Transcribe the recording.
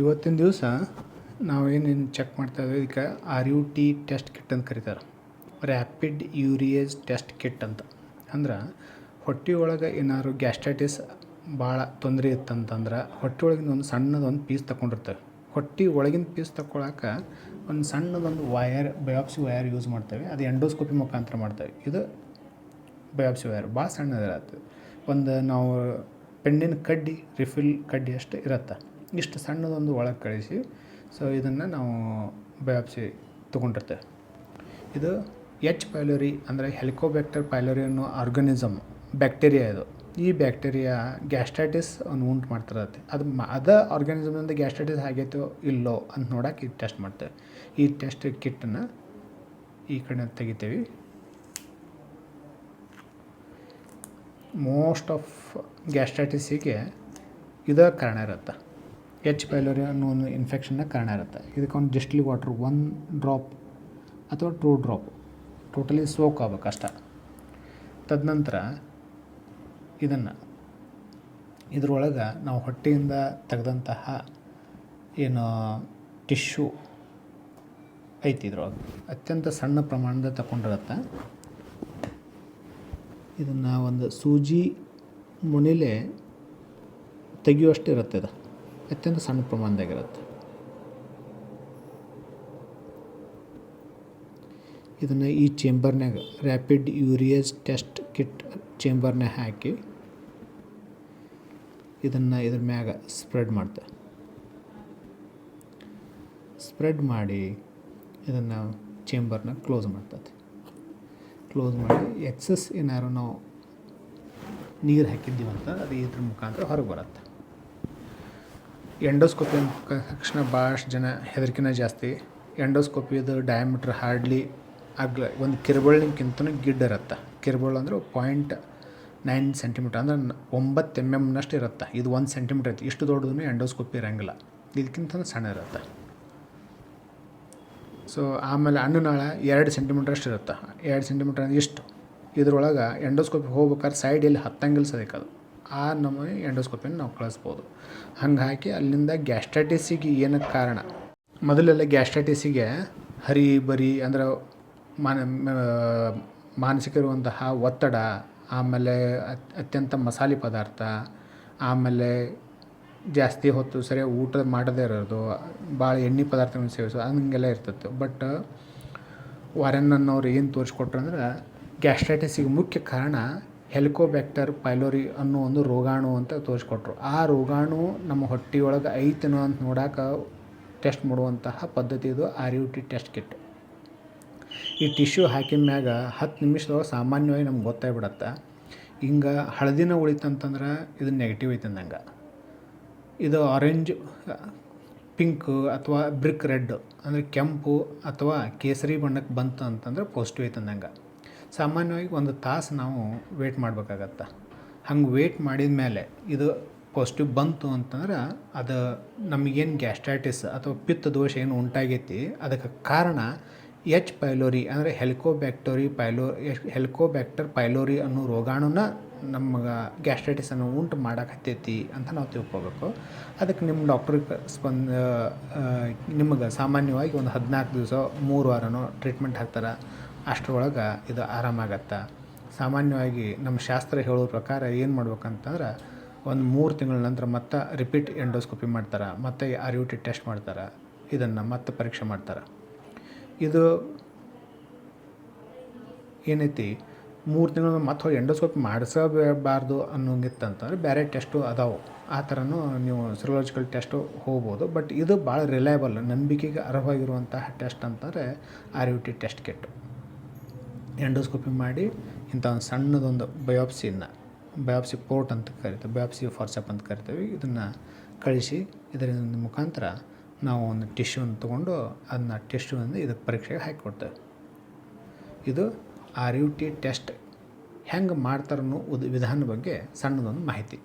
ಇವತ್ತಿನ ದಿವಸ ನಾವೇನೇನು ಚೆಕ್ ಮಾಡ್ತಾ ಇದ್ದೀವಿ ಇದಕ್ಕೆ R U T test kit ಅಂತ ಕರೀತಾರೆ. ರ್ಯಾಪಿಡ್ ಯೂರಿಯೇಜ್ ಟೆಸ್ಟ್ ಕಿಟ್ ಅಂತ. ಅಂದ್ರೆ ಹೊಟ್ಟೆ ಒಳಗೆ ಏನಾದ್ರು ಗ್ಯಾಸ್ಟ್ರೈಟಿಸ್ ಭಾಳ ತೊಂದರೆ ಇತ್ತಂತಂದ್ರೆ ಹೊಟ್ಟೆ ಒಳಗಿಂದ ಒಂದು ಸಣ್ಣದೊಂದು ಪೀಸ್ ತೊಗೊಂಡಿರ್ತೇವೆ ಹೊಟ್ಟೆ ಒಳಗಿನ ಪೀಸ್ ತಗೊಳಕ್ಕೆ ಒಂದು ಸಣ್ಣದೊಂದು ವಯರ್ ಬಯಾಪ್ಸಿ ವಯರ್ ಯೂಸ್ ಮಾಡ್ತೇವೆ. ಅದು ಎಂಡೋಸ್ಕೋಪಿ ಮುಖಾಂತರ ಮಾಡ್ತೇವೆ. ಇದು ಬಯಾಪ್ಸಿ ವಯರ್ ಭಾಳ ಸಣ್ಣದಿರತ್ತೆ. ಒಂದು ನಾವು ಪೆಂಡಿನ ಕಡ್ಡಿ ರಿಫಿಲ್ ಕಡ್ಡಿ ಅಷ್ಟು ಇರತ್ತೆ. ಇಷ್ಟು ಸಣ್ಣದೊಂದು ಒಳಗೆ ಕಳಿಸಿ. ಸೊ ಇದನ್ನು ನಾವು ಬಯಾಪ್ಸಿ ತೊಗೊಂಡಿರ್ತೇವೆ. ಇದು ಎಚ್ ಪೈಲೋರಿ ಅಂದರೆ ಹೆಲಿಕೋಬ್ಯಾಕ್ಟರ್ ಪೈಲೋರಿ ಅನ್ನೋ ಆರ್ಗನಿಸಮ್, ಬ್ಯಾಕ್ಟೀರಿಯಾ ಇದು. ಈ ಬ್ಯಾಕ್ಟೀರಿಯಾ ಗ್ಯಾಸ್ಟ್ರೈಟಿಸ್ ಅನ್ನು ಉಂಟು ಮಾಡ್ತಿರತ್ತೆ ಅದು ಅದ ಆರ್ಗನಿಸಮ್ನಿಂದ ಗ್ಯಾಸ್ಟ್ರೈಟಿಸ್ ಆಗೈತೋ ಇಲ್ಲೋ ಅಂತ ನೋಡೋಕೆ ಇದು ಟೆಸ್ಟ್ ಮಾಡ್ತೇವೆ. ಈ ಟೆಸ್ಟ್ ಕಿಟ್ಟನ್ನು ಈ ಕಡೆ ತೆಗಿತೀವಿ. ಮೋಸ್ಟ್ ಆಫ್ ಗ್ಯಾಸ್ಟ್ರೈಟಿಸಿಗೆ ಇದೇ ಕಾರಣ ಇರುತ್ತೆ. ಎಚ್ ಪೈಲೋರಿ ಅನ್ನೋ ಒಂದು ಇನ್ಫೆಕ್ಷನ್ನ ಕಾರಣ ಇರುತ್ತೆ. ಇದಕ್ಕೆ ಒಂದು ಜಸ್ಟ್ಲಿ ವಾಟ್ರ್ ಒನ್ ಡ್ರಾಪ್ ಅಥವಾ ಟೂ ಡ್ರಾಪ್ ಟೋಟಲಿ ಸೋಕ್ ಆಗ್ಬೇಕು ಅಷ್ಟ. ತದನಂತರ ಇದನ್ನು ಇದರೊಳಗೆ ನಾವು ಹೊಟ್ಟೆಯಿಂದ ತೆಗೆದಂತಹ ಏನು ಟಿಶ್ಯೂ ಐತಿ ಇದ್ರೊಳಗೆ. ಅತ್ಯಂತ ಸಣ್ಣ ಪ್ರಮಾಣದ ತಗೊಂಡಿರುತ್ತೆ. ಇದನ್ನು ಒಂದು ಸೂಜಿ ಮುನಿಲೆ ತೆಗೆಯುವಷ್ಟು ಇರುತ್ತೆ ಇದು. ಅತ್ಯಂತ ಸಣ್ಣ ಪ್ರಮಾಣದಾಗಿರುತ್ತೆ. ಇದನ್ನು ಈ ಚೇಂಬರ್ನಾಗ ರ್ಯಾಪಿಡ್ ಯೂರಿಯಸ್ ಟೆಸ್ಟ್ ಕಿಟ್ ಚೇಂಬರ್ನಾಗ ಹಾಕಿ ಇದನ್ನು ಇದ್ರ ಮ್ಯಾಗ ಸ್ಪ್ರೆಡ್ ಮಾಡ್ತೆ. ಸ್ಪ್ರೆಡ್ ಮಾಡಿ ಇದನ್ನು ಚೇಂಬರ್ನ ಕ್ಲೋಸ್ ಮಾಡ್ತದೆ ಕ್ಲೋಸ್ ಮಾಡಿ ಎಕ್ಸಸ್ ಏನಾದ್ರು ನಾವು ನೀರು ಹಾಕಿದ್ದೀವಂತ ಅದು ಇದ್ರ ಮುಖಾಂತರ ಹೊರಗೆ ಬರುತ್ತೆ. ಎಂಡೋಸ್ಕೋಪಿ ತಕ್ಷಣ ಭಾಳಷ್ಟು ಜನ ಹೆದರಿಕೆನ ಜಾಸ್ತಿ. ಎಂಡೋಸ್ಕೋಪಿದು ಡಯಾಮೀಟ್ರ್ ಹಾರ್ಡ್ಲಿ ಅಗ್ಲ ಒಂದು ಕಿರುಬಳ್ಳಿಗಿಂತನೂ ಗಿಡ್ ಇರುತ್ತೆ ಕಿರುಬಳ್ಳು ಅಂದ್ರೆ ಪಾಯಿಂಟ್ ನೈನ್ ಸೆಂಟಿಮೀಟ್ರ್ ಅಂದ್ರೆ ಒಂಬತ್ತು ಎಂ ಎಮ್ನಷ್ಟು ಇರುತ್ತೆ. ಇದು ಒಂದು ಸೆಂಟಿಮೀಟ್ರ್ ಐತಿ. ಇಷ್ಟು ದೊಡ್ಡದೂ ಎಂಡೋಸ್ಕೋಪಿ ಇರೋಂಗಿಲ್ಲ. ಇದಕ್ಕಿಂತ ಸಣ್ಣ ಇರುತ್ತೆ ಸೊ ಆಮೇಲೆ ಅನ್ನನಾಳ ಎರಡು ಸೆಂಟಿಮೀಟ್ರ್ ಅಷ್ಟು ಇರುತ್ತೆ. ಎರಡು ಸೆಂಟಿಮೀಟ್ರ್ ಅಂದರೆ ಇಷ್ಟು. ಇದ್ರೊಳಗೆ ಎಂಡೋಸ್ಕೋಪಿ ಹೋಗ್ಬೇಕಾದ್ರೆ ಸೈಡ್ ಇಲ್ಲಿ ಹತ್ತಂಗಿಲ್ಲ ಅದು. ಆ ನಮೂನೆ ಎಂಡೋಸ್ಕೋಪಿಯನ್ನು ನಾವು ಕಳಿಸ್ಬೋದು. ಹಂಗೆ ಹಾಕಿ ಅಲ್ಲಿಂದ ಗ್ಯಾಸ್ಟ್ರೈಟಿಸಿಗೆ ಏನಕ್ಕೆ ಕಾರಣ? ಮೊದಲೆಲ್ಲ ಗ್ಯಾಸ್ಟ್ರೈಟಿಸಿಗೆ ಹರಿ ಬರಿ ಅಂದ್ರೆ ಮಾನ ಮಾನಸಿಕ ಇರುವಂತಹ ಒತ್ತಡ, ಆಮೇಲೆ ಅತ್- ಅತ್ಯಂತ ಮಸಾಲೆ ಪದಾರ್ಥ, ಆಮೇಲೆ ಜಾಸ್ತಿ ಹೊತ್ತು ಸರಿಯಾಗಿ ಊಟ ಮಾಡದೇ ಇರೋದು, ಭಾಳ ಎಣ್ಣೆ ಪದಾರ್ಥಗಳನ್ನ ಸೇವಿಸೋದು ಹಂಗೆಲ್ಲ ಇರ್ತಿತ್ತು. ಬಟ್ ವಾರನ್ ಅನ್ನೋರು ಏನು ತೋರಿಸ್ಕೊಟ್ರು ಅಂದ್ರೆ ಗ್ಯಾಸ್ಟ್ರೈಟಿಸಿಗೆ ಮುಖ್ಯ ಕಾರಣ ಹೆಲಿಕೋಬ್ಯಾಕ್ಟರ್, ಪೈಲೋರಿ ಅನ್ನೋ ಒಂದು ರೋಗಾಣು ಅಂತ ತೋರಿಸ್ಕೊಟ್ರು. ಆ ರೋಗಾಣು ನಮ್ಮ ಹೊಟ್ಟೆಯೊಳಗೆ ಐತನೋ ಅಂತ ನೋಡೋಕೆ ಟೆಸ್ಟ್ ಮಾಡುವಂತಹ ಪದ್ಧತಿ ಇದು, R U T test kit. ಈ ಟಿಶ್ಯೂ ಹಾಕಿದ ಮ್ಯಾಗ ಹತ್ತು ನಿಮಿಷದೊಳಗೆ ಸಾಮಾನ್ಯವಾಗಿ ನಮ್ಗೆ ಗೊತ್ತಾಗ್ಬಿಡತ್ತೆ. ಹಿಂಗೆ ಹಳದಿನ ಉಳಿತಂತಂದ್ರೆ ಇದು ನೆಗೆಟಿವ್ ಐತೆ ಅಂದಂಗೆ ಇದು ಆರೆಂಜ್ ಪಿಂಕ್ ಅಥವಾ ಬ್ರಿಕ್ ರೆಡ್ ಅಂದರೆ ಕೆಂಪು ಅಥವಾ ಕೇಸರಿ ಬಣ್ಣಕ್ಕೆ ಬಂತು ಅಂತಂದ್ರೆ ಪಾಸಿಟಿವ್ ಐತೆ ಸಾಮಾನ್ಯವಾಗಿ ಒಂದು ತಾಸು ನಾವು ವೇಟ್ ಮಾಡ್ಬೇಕಾಗತ್ತೆ? ಹಂಗೆ ವೇಟ್ ಮಾಡಿದ ಮೇಲೆ ಇದು ಪಾಸಿಟಿವ್ ಬಂತು ಅಂತಂದ್ರೆ ಅದು ನಮಗೇನು ಗ್ಯಾಸ್ಟ್ರೈಟಿಸ್ ಅಥವಾ ಪಿತ್ತ ದೋಷ ಏನು ಉಂಟಾಗೈತಿ, ಅದಕ್ಕೆ ಕಾರಣ ಎಚ್ ಪೈಲೋರಿ ಅಂದರೆ ಹೆಲಿಕೋಬ್ಯಾಕ್ಟರಿ ಪೈಲೋ ಹೆಲಿಕೋಬ್ಯಾಕ್ಟರ್ ಪೈಲೋರಿ ಅನ್ನೋ ರೋಗಾಣುನ ನಮಗೆ ಗ್ಯಾಸ್ಟ್ರೈಟಿಸನ್ನು ಉಂಟು ಮಾಡಕತ್ತೈತಿ ಅಂತ ನಾವು ತಿಳ್ಕೊಬೇಕು. ಅದಕ್ಕೆ ನಿಮ್ಮ ಡಾಕ್ಟ್ರಿಗೆ ಸ್ಪಂದ ನಿಮಗೆ ಸಾಮಾನ್ಯವಾಗಿ ಒಂದು ಹದಿನಾಲ್ಕು ದಿವಸ, ಮೂರು ವಾರನೋ ಟ್ರೀಟ್ಮೆಂಟ್ ಹಾಕ್ತಾರೆ. ಅಷ್ಟರೊಳಗೆ ಇದು ಆರಾಮಾಗತ್ತೆ ಸಾಮಾನ್ಯವಾಗಿ ನಮ್ಮ ಶಾಸ್ತ್ರ ಹೇಳೋ ಪ್ರಕಾರ ಏನು ಮಾಡ್ಬೇಕಂತಂದ್ರೆ ಒಂದು ಮೂರು ತಿಂಗಳ ನಂತರ ಮತ್ತೆ ರಿಪೀಟ್ ಎಂಡೋಸ್ಕೋಪಿ ಮಾಡ್ತಾರೆ, ಮತ್ತು ಆರ್ ಯು ಟಿ ಟೆಸ್ಟ್ ಮಾಡ್ತಾರೆ, ಇದನ್ನು ಮತ್ತೆ ಪರೀಕ್ಷೆ ಮಾಡ್ತಾರೆ. ಇದು ಏನೈತಿ? ಮೂರು ತಿಂಗಳ ಮತ್ತೆ ಹೋಗಿ ಎಂಡೋಸ್ಕೋಪಿ ಮಾಡಿಸಬಾರ್ದು ಅನ್ನೋಂಗಿತ್ತಂತಂದ್ರೆ ಬೇರೆ ಟೆಸ್ಟು ಅದಾವೆ. ಆ ಥರನೂ ನೀವು ಸಿರೋಲಾಜಿಕಲ್ ಟೆಸ್ಟು ಹೋಗ್ಬೋದು, ಬಟ್ ಇದು ಭಾಳ ರಿಲಯಬಲ್ ನಂಬಿಕೆಗೆ ಅರ್ಹವಾಗಿರುವಂತಹ ಟೆಸ್ಟ್ ಅಂತಂದರೆ R U T test kit. Endoscopy ಮಾಡಿ ಇಂಥ ಒಂದು ಸಣ್ಣದೊಂದು ಬಯೋಪ್ಸಿನ, ಬಯೋಪ್ಸಿ ಪೋರ್ಟ್ ಅಂತ ಕರಿತೇವೆ ಬಯೋಪ್ಸಿ ಫಾರ್ಸಪ್ ಅಂತ ಕರಿತೇವೆ. ಇದನ್ನು ಕಳಿಸಿ ಇದರಿಂದ ಮುಖಾಂತರ ನಾವು ಒಂದು ಟಿಶ್ಯೂನ ತೊಗೊಂಡು ಅದನ್ನ ಟಿಶ್ಯೂವನ್ನು ಇದಕ್ಕೆ ಪರೀಕ್ಷೆಗೆ ಹಾಕಿಕೊಡ್ತೇವೆ. ಇದು ಆರ್ ಯು ಟಿ ಟೆಸ್ಟ್ ಹೆಂಗೆ ಮಾಡ್ತಾರನ್ನೋ ವಿಧಾನ ಬಗ್ಗೆ ಸಣ್ಣದೊಂದು ಮಾಹಿತಿ.